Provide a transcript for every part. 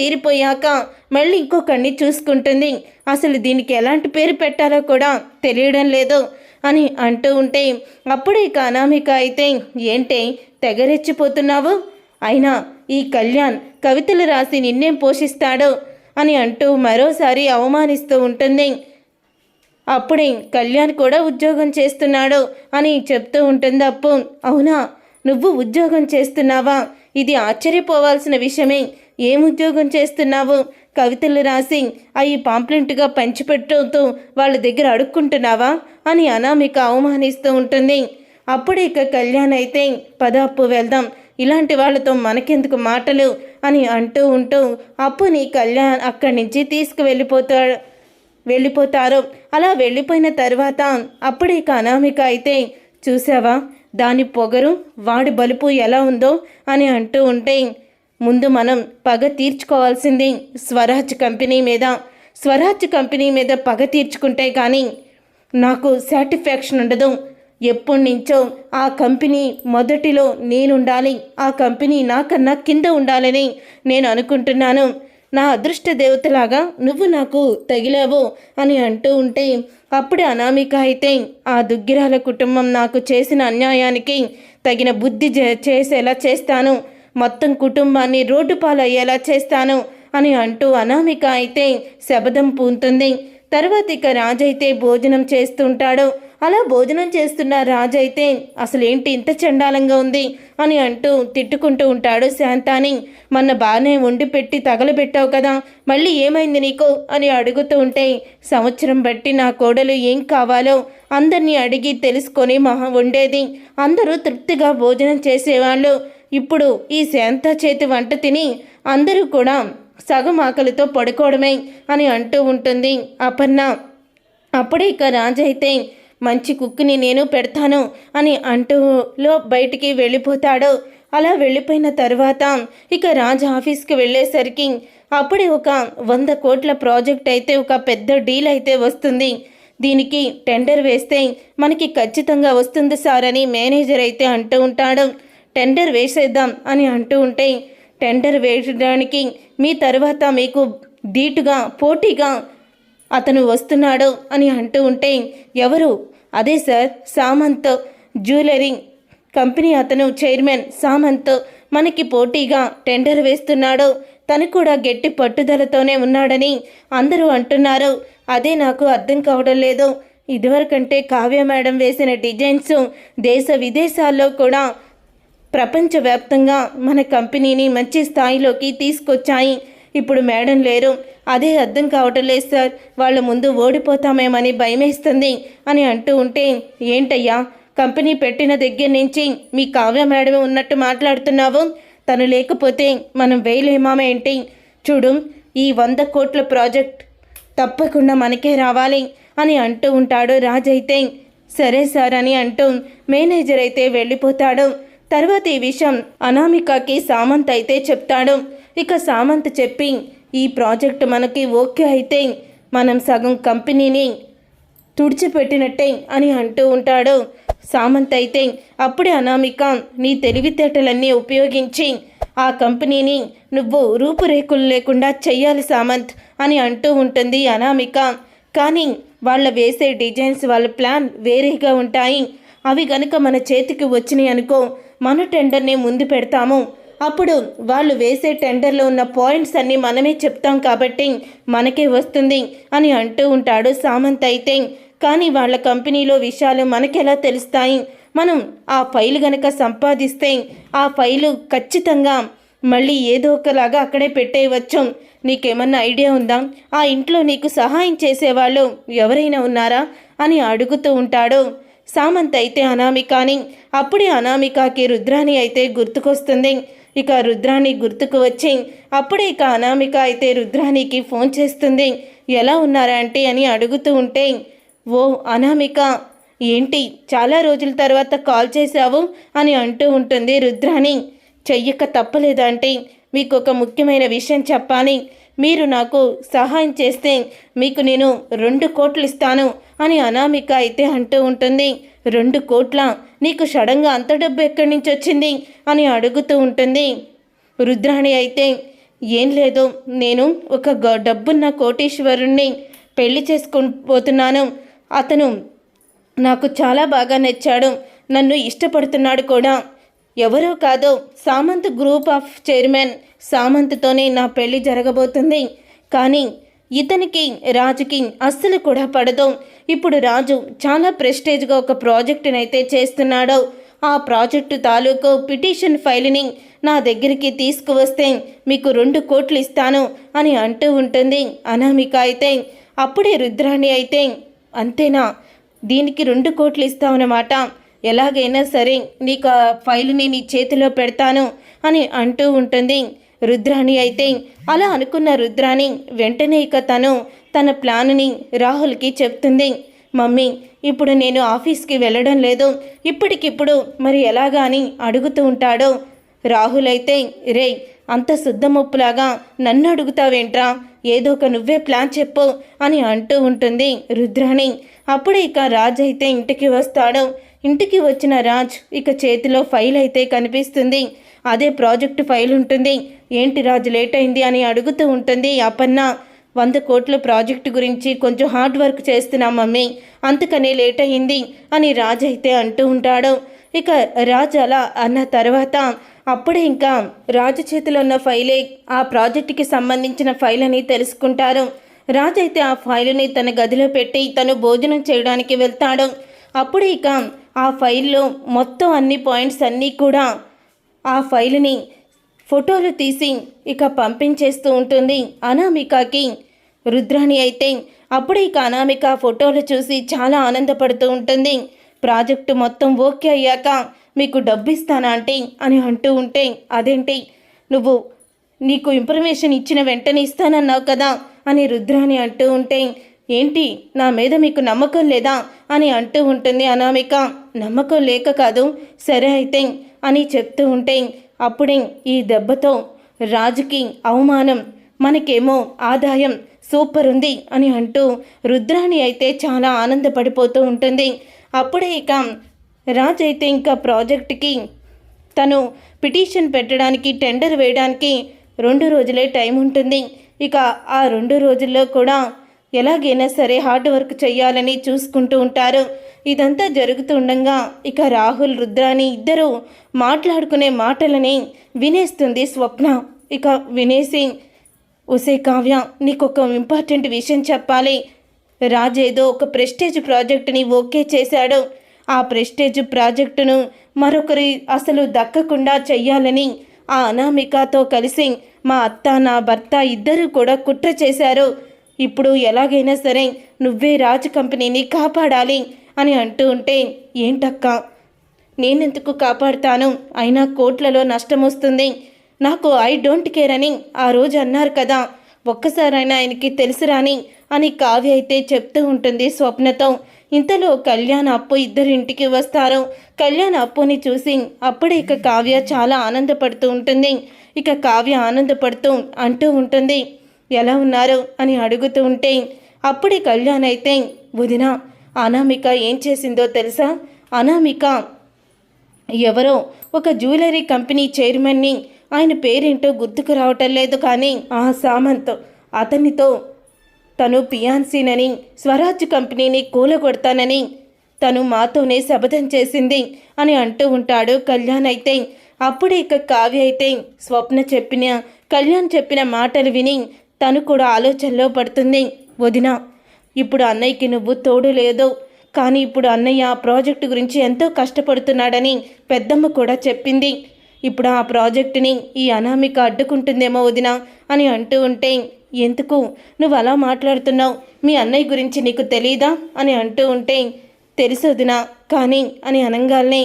తీరిపోయాక మళ్ళీ ఇంకొకడిని చూసుకుంటుంది. అసలు దీనికి ఎలాంటి పేరు పెట్టాలో కూడా తెలియడం లేదు అని అంటూ ఉంటే అప్పుడే ఇక అనామిక అయితే ఏంటే తెగరెచ్చిపోతున్నావు? అయినా ఈ కళ్యాణ్ కవితలు రాసి నిన్నేం పోషిస్తాడో? అని అంటూ మరోసారి అవమానిస్తూ ఉంటుంది. అప్పుడే కళ్యాణ్ కూడా ఉద్యోగం చేస్తున్నాడు అని చెప్తూ ఉంటుంది అప్పు. అవునా? నువ్వు ఉద్యోగం చేస్తున్నావా? ఇది ఆశ్చర్యపోవాల్సిన విషయమే. ఏం ఉద్యోగం చేస్తున్నావు? కవితలు రాసి అవి పాంప్లెంట్గా పంచిపెట్టుతూ వాళ్ళ దగ్గర అడుక్కుంటున్నావా? అని అనామిక అవమానిస్తూ ఉంటుంది. అప్పుడు ఇక కళ్యాణ్ అయితే పద అప్పు వెళ్దాం. ఇలాంటి వాళ్ళతో మనకెందుకు మాటలు? అని అంటూ ఉంటూ అప్పుని కళ్యాణ్ అక్కడి నుంచి తీసుకువెళ్ళిపోతాడు వెళ్ళిపోతారు. అలా వెళ్ళిపోయిన తర్వాత అప్పుడే ఇక అనామిక అయితే చూసావా దాని పొగరు వాడి బలుపు ఎలా ఉందో? అని అంటూ ఉంటే ముందు మనం పగ తీర్చుకోవాల్సింది స్వరాజ్ కంపెనీ మీద. స్వరాజ్ కంపెనీ మీద పగ తీర్చుకుంటే కానీ నాకు సాటిస్ఫాక్షన్ ఉండదు. ఎప్పటి నుంచో ఆ కంపెనీ మొదటిలో నేనుండాలి. ఆ కంపెనీ నాకన్నా కింద ఉండాలని నేను అనుకుంటున్నాను. నా అదృష్ట దేవతలాగా నువ్వు నాకు తగిలావు అని అంటూ ఉంటే అప్పుడే అనామిక అయితే ఆ దుగ్గిరాల కుటుంబం నాకు చేసిన అన్యాయానికి తగిన బుద్ధి చే- చేసేలా చేస్తాను. మొత్తం కుటుంబాన్ని రోడ్డు పాలయ్యేలా చేస్తాను అని అంటూ అనామిక అయితే శబదం పూంతుంది. తర్వాత ఇక రాజైతే భోజనం చేస్తుంటాడు. అలా భోజనం చేస్తున్న రాజైతే అసలేంటి ఇంత చండాలంగా ఉంది? అని అంటూ తిట్టుకుంటూ ఉంటాడు శాంతాని. మొన్న బాగానే వండి పెట్టి తగలబెట్టావు కదా మళ్ళీ ఏమైంది నీకు? అని అడుగుతూ ఉంటే సంవత్సరం బట్టి నా కోడలు ఏం కావాలో అందరినీ అడిగి తెలుసుకొని మహా వండేది. అందరూ తృప్తిగా భోజనం చేసేవాళ్ళు. ఇప్పుడు ఈ శాంత చేతి వంట తిని అందరూ కూడా సగం ఆకలితో పడుకోవడమే అని అంటూ ఉంటుంది అపర్ణ. అప్పుడే ఇక రాజు అయితే మంచి కుక్ని నేను పెడతాను అని అంటూలో బయటికి వెళ్ళిపోతాడు. అలా వెళ్ళిపోయిన తర్వాత ఇక రాజు ఆఫీస్కి వెళ్ళేసరికి అప్పుడే ఒక వంద కోట్ల ప్రాజెక్ట్ అయితే ఒక పెద్ద డీల్ అయితే వస్తుంది. దీనికి టెండర్ వేస్తే మనకి ఖచ్చితంగా వస్తుంది సార్ అని మేనేజర్ అయితే అంటూ ఉంటాడు. టెండర్ వేసేద్దాం అని అంటూ ఉంటే టెండర్ వేయడానికి మీ తర్వాత మీకు ధీటుగా పోటీగా అతను వస్తున్నాడు అని అంటూ ఉంటే ఎవరు? అదే సార్ సామంత్ జ్యువెలరీ కంపెనీ అతను చైర్మన్. సామంత్ మనకి పోటీగా టెండర్ వేస్తున్నాడు. తను కూడా గట్టి పట్టుదలతోనే ఉన్నాడని అందరూ అంటున్నారు. అదే నాకు అర్థం కావడం లేదు. ఇదివరకంటే కావ్య మేడం వేసిన డిజైన్స్ దేశ విదేశాల్లో కూడా ప్రపంచవ్యాప్తంగా మన కంపెనీని మంచి స్థాయిలోకి తీసుకొచ్చాయి. ఇప్పుడు మేడం లేరు. అదే అర్థం కావటం లేదు సార్. వాళ్ళ ముందు ఓడిపోతామేమని భయమేస్తుంది అని అంటూ ఉంటే ఏంటయ్యా? కంపెనీ పెట్టిన దగ్గర నుంచి మీ కావ్య మేడమే ఉన్నట్టు మాట్లాడుతున్నావు? తను లేకపోతే మనం వేయలేమా ఏంటి? చూడు ఈ వంద కోట్ల ప్రాజెక్ట్ తప్పకుండా మనకే రావాలి అని అంటూ ఉంటాడు రాజైతే. సరే సార్ అని అంటూ మేనేజర్ అయితే వెళ్ళిపోతాడు. తర్వాత ఈ విషయం అనామికకి సామంత్ అయితే చెప్తాడు. ఇక సామంత్ చెప్పి ఈ ప్రాజెక్ట్ మనకి ఓకే అయితే మనం సగం కంపెనీని తుడిచిపెట్టినట్టే అని అంటూ ఉంటాడు. సామంత్ అయితే అప్పుడే అనామిక నీ తెలివితేటలన్నీ ఉపయోగించి ఆ కంపెనీని నువ్వు రూపురేఖలు లేకుండా చెయ్యాలి సామంత్ అని అంటూ ఉంటుంది అనామిక. కానీ వాళ్ళ వేసే డిజైన్స్ వాళ్ళ ప్లాన్ వేరేగా ఉంటాయి. అవి గనుక మన చేతికి వచ్చినాయి అనుకో మన టెండర్ని ముందు పెడతాము. అప్పుడు వాళ్ళు వేసే టెండర్లో ఉన్న పాయింట్స్ అన్నీ మనమే చెప్తాం కాబట్టి మనకే వస్తుంది అని అంటూ ఉంటాడు సామంత్ అయితే. కానీ వాళ్ళ కంపెనీలో విషయాలు మనకెలా తెలుస్తాయి? మనం ఆ ఫైల్ గనక సంపాదిస్తే ఆ ఫైలు ఖచ్చితంగా మళ్ళీ ఏదో ఒకలాగా అక్కడే పెట్టేయవచ్చు. నీకేమన్నా ఐడియా ఉందా? ఆ ఇంట్లో నీకు సహాయం చేసేవాళ్ళు ఎవరైనా ఉన్నారా? అని అడుగుతూ ఉంటాడు. సామంత్ అయితే అనామికాని అప్పుడే అనామికకి రుద్రాని అయితే గుర్తుకొస్తుంది. ఇక రుద్రాని గుర్తుకు వచ్చి అప్పుడే ఇక అనామిక అయితే రుద్రానికి ఫోన్ చేస్తుంది. ఎలా ఉన్నారా అంటే అని అడుగుతూ ఉంటే ఓ అనామిక ఏంటి చాలా రోజుల తర్వాత కాల్ చేశావు అని అంటూ ఉంటుంది రుద్రాని చెయ్యక తప్పలేదంటే మీకు ఒక ముఖ్యమైన విషయం చెప్పాలి. మీరు నాకు సహాయం చేస్తే మీకు నేను రెండు కోట్లు ఇస్తాను అని అనామిక అయితే అంటూ ఉంటుంది. రెండు కోట్ల? నీకు సడన్గా అంత డబ్బు ఎక్కడి నుంచి వచ్చింది? అని అడుగుతూ ఉంటుంది. రుద్రాణి అయితే ఏం లేదు నేను ఒక గ- డబ్బున్న కోటీశ్వరుణ్ణి పెళ్ళి చేసుకుపోతున్నాను. అతను నాకు చాలా బాగా నచ్చాడు. నన్ను ఇష్టపడుతున్నాడు కూడా. ఎవరో కాదో సామంత్ గ్రూప్ ఆఫ్ చైర్మన్ సామంత్తోనే నా పెళ్ళి జరగబోతుంది. కానీ ఇతనికి రాజుకి అస్సలు కూడా పడదు. ఇప్పుడు రాజు చాలా ప్రెస్టేజ్గా ఒక ప్రాజెక్టునైతే చేస్తున్నాడు. ఆ ప్రాజెక్టు తాలూకు పిటిషన్ ఫైల్ని నా దగ్గరికి తీసుకువస్తే మీకు రెండు కోట్లు ఇస్తాను అని అంటూ ఉంటుంది అనామిక అయితే. అప్పుడే రుద్రాణి అయితే అంతేనా? దీనికి రెండు కోట్లు ఇస్తామన్నమాట ఎలాగైనా సరే నీకు ఆ ఫైల్ని నీ చేతిలో పెడతాను అని అంటూ ఉంటుంది. రుద్రాణి అయితే అలా అనుకున్న రుద్రాణి వెంటనే ఇక తను తన ప్లాన్ని రాహుల్కి చెప్తుంది. మమ్మీ ఇప్పుడు నేను ఆఫీస్కి వెళ్ళడం లేదు. ఇప్పటికిప్పుడు మరి ఎలాగా అని అడుగుతూ ఉంటాడో. రాహుల్ అయితే రే అంత శుద్ధముప్పులాగా నన్ను అడుగుతావేంట్రా? ఏదో ఒక నువ్వే ప్లాన్ చెప్పు అని అంటూ ఉంటుంది రుద్రాణి. అప్పుడు ఇక రాజు అయితే ఇంటికి వస్తాడు. ఇంటికి వచ్చిన రాజ్ ఇక చేతిలో ఫైల్ అయితే కనిపిస్తుంది. అదే ప్రాజెక్టు ఫైల్ ఉంటుంది. ఏంటి రాజు లేట్ అయింది అని అడుగుతూ ఉంటుంది అపన్న వంద కోట్ల ప్రాజెక్టు గురించి కొంచెం హార్డ్ వర్క్ చేస్తున్నాం మమ్మీ. అందుకనే లేట్ అయింది అని రాజ్ అయితే అంటూ ఉంటాడు. ఇక రాజ్ అలా అన్న తర్వాత అప్పుడే ఇంకా రాజు చేతిలో ఉన్న ఫైలే ఆ ప్రాజెక్టుకి సంబంధించిన ఫైల్ అని తెలుసుకుంటారు. రాజు అయితే ఆ ఫైలుని తన గదిలో పెట్టి తను భోజనం చేయడానికి వెళ్తాడు. అప్పుడే ఇక ఆ ఫైల్లో మొత్తం అన్ని పాయింట్స్ అన్నీ కూడా ఆ ఫైల్ని ఫోటోలు తీసి ఇక పంపించేస్తూ ఉంటుంది అనామికకి. రుద్రాణి అయితే అప్పుడే ఇక అనామిక ఫోటోలు చూసి చాలా ఆనందపడుతూ ఉంటుంది. ప్రాజెక్టు మొత్తం ఓకే అయ్యాక మీకు డబ్బు ఇస్తానా అంటే అని అంటూ ఉంటే అదేంటి? నువ్వు నీకు ఇన్ఫర్మేషన్ ఇచ్చిన వెంటనే ఇస్తానన్నావు కదా? అని రుద్రాణి అంటూ ఉంటే ఏంటి నా మీద మీకు నమ్మకం లేదా? అని అంటూ ఉంటుంది అనామిక. నమ్మకం లేక కాదు సరే అయితే అని చెప్తూ ఉంటే అప్పుడే ఈ దెబ్బతో రాజుకి అవమానం మనకేమో ఆదాయం సూపర్ ఉంది అని అంటూ రుద్రాణి అయితే చాలా ఆనందపడిపోతూ ఉంటుంది. అప్పుడే ఇక రాజు అయితే ఇంకా ప్రాజెక్టుకి తను పిటిషన్ పెట్టడానికి టెండర్ వేయడానికి రెండు రోజులే టైం ఉంటుంది. ఇక ఆ రెండు రోజుల్లో కూడా ఎలాగైనా సరే హార్డ్ వర్క్ చేయాలని చూసుకుంటూ ఉంటారు. ఇదంతా జరుగుతుండగా ఇక రాహుల్ రుద్రాని ఇద్దరు మాట్లాడుకునే మాటలని వినేస్తుంది స్వప్న. ఇక వినేసి ఉసే కావ్య నీకు ఒక ఇంపార్టెంట్ విషయం చెప్పాలి. రాజేదో ఒక ప్రెస్టేజ్ ప్రాజెక్టుని ఓకే చేశాడు. ఆ ప్రెస్టేజ్ ప్రాజెక్టును మరొకరి అసలు దక్కకుండా చెయ్యాలని ఆ అనామికతో కలిసి మా అత్త నా భర్త ఇద్దరు కూడా కుట్ర చేశారు. ఇప్పుడు ఎలాగైనా సరే నువ్వే రాజు కంపెనీని కాపాడాలి అని అంటూ ఉంటే ఏంటక్క? నేనెందుకు కాపాడుతాను? అయినా కోట్లలో నష్టం వస్తుంది. నాకు ఐ డోంట్ కేర్ అని ఆ రోజు అన్నారు కదా. ఒక్కసారైనా ఆయనకి తెలుసురాని అని కావ్య అయితే చెప్తూ ఉంటుంది స్వప్నతో. ఇంతలో కళ్యాణ్ అప్పు ఇద్దరింటికి వస్తారు. కళ్యాణ్ అప్పుని చూసి అప్పుడే ఇక కావ్య చాలా ఆనందపడుతూ ఉంటుంది. ఇక కావ్య ఆనందపడుతూ అంటూ ఉంటుంది ఎలా ఉన్నారు అని అడుగుతూ ఉంటే అప్పుడే కళ్యాణ్ అయితే వదిన అనామిక ఏం చేసిందో తెలుసా? అనామిక ఎవరో ఒక జ్యువెలరీ కంపెనీ చైర్మన్ని ఆయన పేరేంటో గుర్తుకు రావటం లేదు కానీ ఆ సామంత్ అతనితో తను పియాన్సీనని స్వరాజ్ కంపెనీని కూలగొడతానని తను మాతోనే శపథం చేసింది అని అంటూ ఉంటాడు కళ్యాణ్ అయితే. అప్పుడే ఇక కావ్య అయితే స్వప్న చెప్పిన కళ్యాణ్ చెప్పిన మాటలు విని తను కూడా ఆలోచనలో పడుతుంది. వదిన ఇప్పుడు అన్నయ్యకి నువ్వు తోడు లేదు. కానీ ఇప్పుడు అన్నయ్య ఆ ప్రాజెక్టు గురించి ఎంతో కష్టపడుతున్నాడని పెద్దమ్మ కూడా చెప్పింది. ఇప్పుడు ఆ ప్రాజెక్టుని ఈ అనామిక అడ్డుకుంటుందేమో వదిన అని అంటూ ఉంటే ఎందుకు? నువ్వు అలా మాట్లాడుతున్నావు. మీ అన్నయ్య గురించి నీకు తెలీదా? అని అంటూ ఉంటే తెలుసు వదిన కానీ అని అనగానే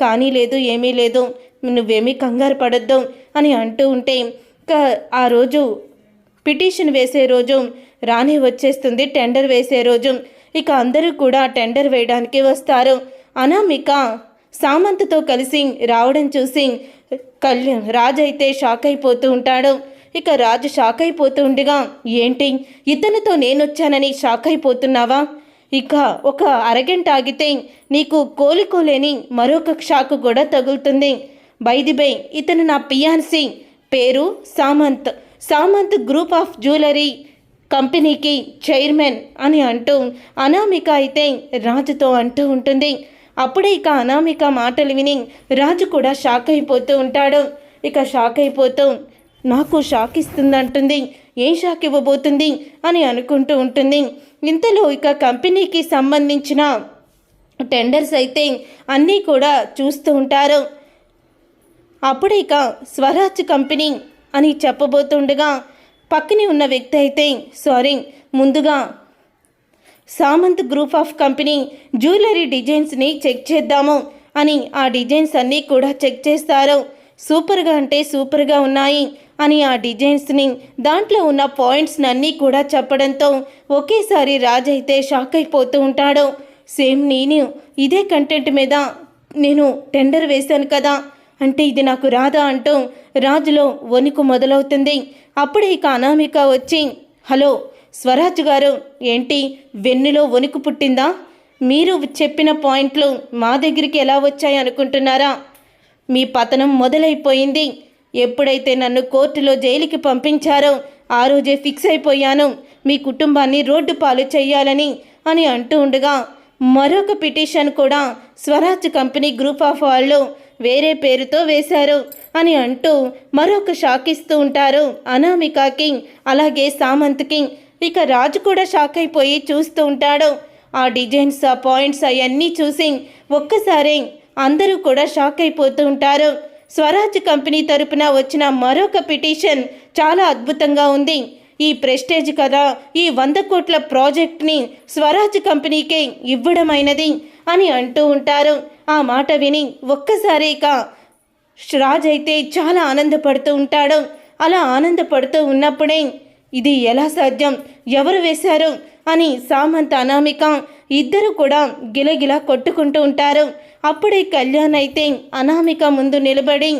కానీ లేదు ఏమీ లేదు. నువ్వేమీ కంగారు పడొద్దు అని అంటూ ఉంటే ఇంకా ఆ రోజు పిటిషన్ వేసే రోజు రాణి వచ్చేస్తుంది టెండర్ వేసే రోజు. ఇక అందరూ కూడా టెండర్ వేయడానికి వస్తారు. అనామిక సామంత్తో కలిసి రావడం చూసి కళ్యాణ్ రాజు అయితే షాక్ అయిపోతూ ఉంటాడు. ఇక రాజు షాక్ అయిపోతూ ఉండగా ఏంటి? ఇతనితో నేనొచ్చానని షాక్ అయిపోతున్నావా? ఇక ఒక అరగంట ఆగితే నీకు కోలుకోలేని మరొక షాక్ కూడా తగులుతుంది. బైదిబై ఇతను నా పియాన్సీ పేరు Samanth. Samanth group of jewellery కంపెనీకి చైర్మన్ అని అంటూ అనామిక అయితే రాజుతో అంటూ ఉంటుంది. అప్పుడే ఇక అనామిక మాటలు విని రాజు కూడా షాక్ అయిపోతూ ఉంటాడు. ఇక షాక్ అయిపోతూ నాకు షాక్ ఇస్తుందంటుంది. ఏం షాక్ ఇవ్వబోతుంది? అని అనుకుంటూ ఉంటుంది. ఇంతలో ఇక కంపెనీకి సంబంధించిన టెండర్స్ అయితే అన్నీ కూడా చూస్తూ ఉంటారు. అప్పుడే ఇక స్వరాజ్ కంపెనీ అని చెప్పబోతుండగా పక్కనే ఉన్న వ్యక్తి అయితే సారీ ముందుగా Samanth group of company jewellery డిజైన్స్ని check చేద్దాము అని ఆ డిజైన్స్ అన్నీ కూడా చెక్ చేస్తారు. సూపర్గా అంటే సూపర్గా ఉన్నాయి అని ఆ డిజైన్స్ని దాంట్లో ఉన్న పాయింట్స్ని అన్నీ కూడా చెప్పడంతో ఒకేసారి రాజ్ అయితే షాక్ అయిపోతూ ఉంటాడు. సేమ్ నేను ఇదే కంటెంట్ మీద నేను టెండర్ వేశాను కదా అంటే ఇది నాకు రాదా అంటూ రాజులో వణుకు మొదలవుతుంది. అప్పుడే ఇక అనామిక వచ్చి హలో స్వరాజ్ గారు ఏంటి వెన్నులో వణుకు పుట్టిందా? మీరు చెప్పిన పాయింట్లు మా దగ్గరికి ఎలా వచ్చాయి అనుకుంటున్నారా? మీ పతనం మొదలైపోయింది. ఎప్పుడైతే నన్ను కోర్టులో జైలుకి పంపించారో ఆ రోజే ఫిక్స్ అయిపోయాను. మీ కుటుంబాన్ని రోడ్డు పాలు చేయాలని అని అంటూ ఉండగా మరొక పిటిషన్ కూడా స్వరాజ్ కంపెనీ గ్రూప్ ఆఫ్ వాళ్ళు వేరే పేరుతో వేశారు. అని అంటూ మరొక షాక్ ఇస్తూ ఉంటారు అనామికకి అలాగే సామంత్కి ఇక రాజు కూడా షాక్ అయిపోయి చూస్తూ ఉంటాడు. ఆ డిజైన్స్ ఆ పాయింట్స్ అవన్నీ చూసి ఒక్కసారి అందరూ కూడా షాక్ అయిపోతూ ఉంటారు. స్వరాజ్ కంపెనీ తరపున వచ్చిన మరొక పిటిషన్ చాలా అద్భుతంగా ఉంది. ఈ ప్రెస్టేజ్ కదా ఈ వంద కోట్ల ప్రాజెక్ట్ని స్వరాజ్ కంపెనీకే ఇవ్వడమైనది అని అంటూ ఉంటారు. ఆ మాట విని ఒక్కసారి ఇక రాజ్ అయితే చాలా ఆనందపడుతూ ఉంటాడు. అలా ఆనందపడుతూ ఉన్నప్పుడే ఇది ఎలా సాధ్యం? ఎవరు వేశారు? అని సామంత్ అనామిక ఇద్దరు కూడా గిలగిలా కొట్టుకుంటూ ఉంటారు. అప్పుడే కళ్యాణ్ అయితే అనామిక ముందు నిలబడి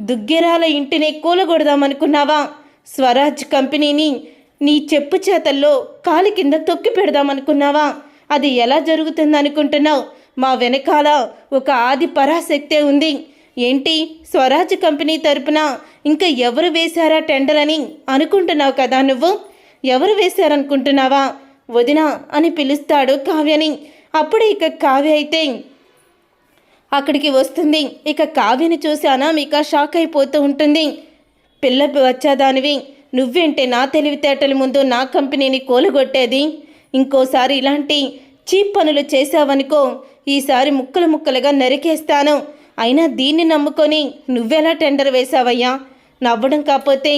దుగ్గిరాల ఇంటిని కూలగొడదామనుకున్నావా? స్వరాజ్ కంపెనీని నీ చెప్పు చేతల్లో కాలి కింద తొక్కి పెడదామనుకున్నావా? అది ఎలా జరుగుతుందనుకుంటున్నావు? మా వెనకాల ఒక ఆది పరాశక్తే ఉంది. ఏంటి? స్వరాజ్ కంపెనీ తరపున ఇంకా ఎవరు వేశారా టెండర్ అని అనుకుంటున్నావు కదా నువ్వు? ఎవరు వేశారనుకుంటున్నావా? వదిన అని పిలుస్తాడు కావ్యని. అప్పుడు ఇక కావ్య అయితే అక్కడికి వస్తుంది. ఇక కావ్యని చూసానా మీక షాక్ అయిపోతూ ఉంటుంది. పిల్ల వచ్చాదానివి. నువ్వేంటే నా తెలివితేటల ముందు నా కంపెనీని కూలగొట్టేది? ఇంకోసారి ఇలాంటి చీప్ పనులు చేశావనుకో ఈసారి ముక్కలు ముక్కలుగా నరికేస్తాను. అయినా దీన్ని నమ్ముకొని నువ్వెలా టెండర్ వేశావయ్యా? నవ్వడం కాకపోతే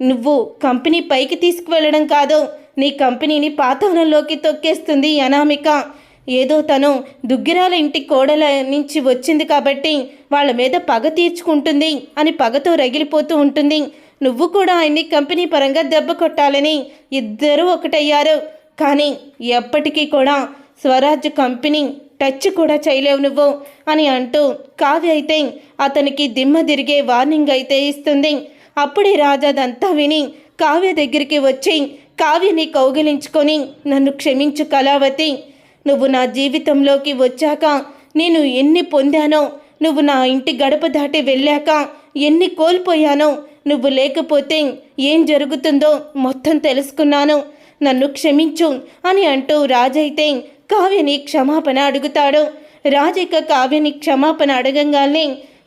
నువ్వు కంపెనీ పైకి తీసుకువెళ్ళడం కాదు నీ కంపెనీని పాతాళంలోకి తొక్కేస్తుంది అనామిక. ఏదో తను దుగ్గిరాల ఇంటి కోడల నుంచి వచ్చింది కాబట్టి వాళ్ళ మీద పగ తీర్చుకుంటుంది అని పగతో రగిలిపోతూ ఉంటుంది. నువ్వు కూడా ఆయన్ని కంపెనీ పరంగా దెబ్బ కొట్టాలని ఇద్దరూ ఒకటయ్యారు. కానీ ఎప్పటికీ కూడా స్వరాజ్ కంపెనీ టచ్ కూడా చేయలేవు నువ్వు అని అంటూ కావ్య అయితే అతనికి దిమ్మ తిరిగే వార్నింగ్ అయితే ఇస్తుంది. అప్పుడే రాజాదంతా విని కావ్య దగ్గరికి వచ్చి కావ్యని కౌగిలించుకొని నన్ను క్షమించు కళావతి. నువ్వు నా జీవితంలోకి వచ్చాక నేను ఎన్ని పొందానో నువ్వు నా ఇంటి గడప దాటి వెళ్ళాక ఎన్ని కోల్పోయానో నువ్వు లేకపోతే ఏం జరుగుతుందో మొత్తం తెలుసుకున్నాను. నన్ను క్షమించు అని అంటూ రాజైతే కావ్యని క్షమాపణ అడుగుతాడు. రాజిక కావ్యని క్షమాపణ అడగంగానే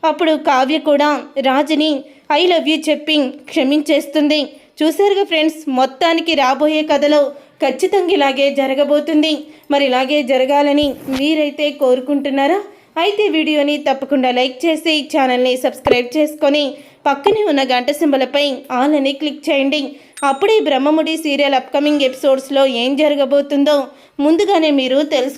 అప్పుడు కావ్య కూడా రాజుని ఐ లవ్ యూ చెప్పి క్షమించేస్తుంది. చూసారుగా ఫ్రెండ్స్ మొత్తానికి రాబోయే కథలో ఖచ్చితంగా ఇలాగే జరగబోతుంది. మరి ఇలాగే జరగాలని మీరైతే కోరుకుంటున్నారా? అయితే వీడియోని తప్పకుండా లైక్ చేసి ఛానల్ని సబ్స్క్రైబ్ చేసుకొని పక్కనే ఉన్న గంట సింబలపై ఆల్ అని క్లిక్ చేయండి. అప్పుడే బ్రహ్మముడి సీరియల్ అప్కమింగ్ ఎపిసోడ్స్లో ఏం జరగబోతుందో ముందుగానే మీరు తెలుసు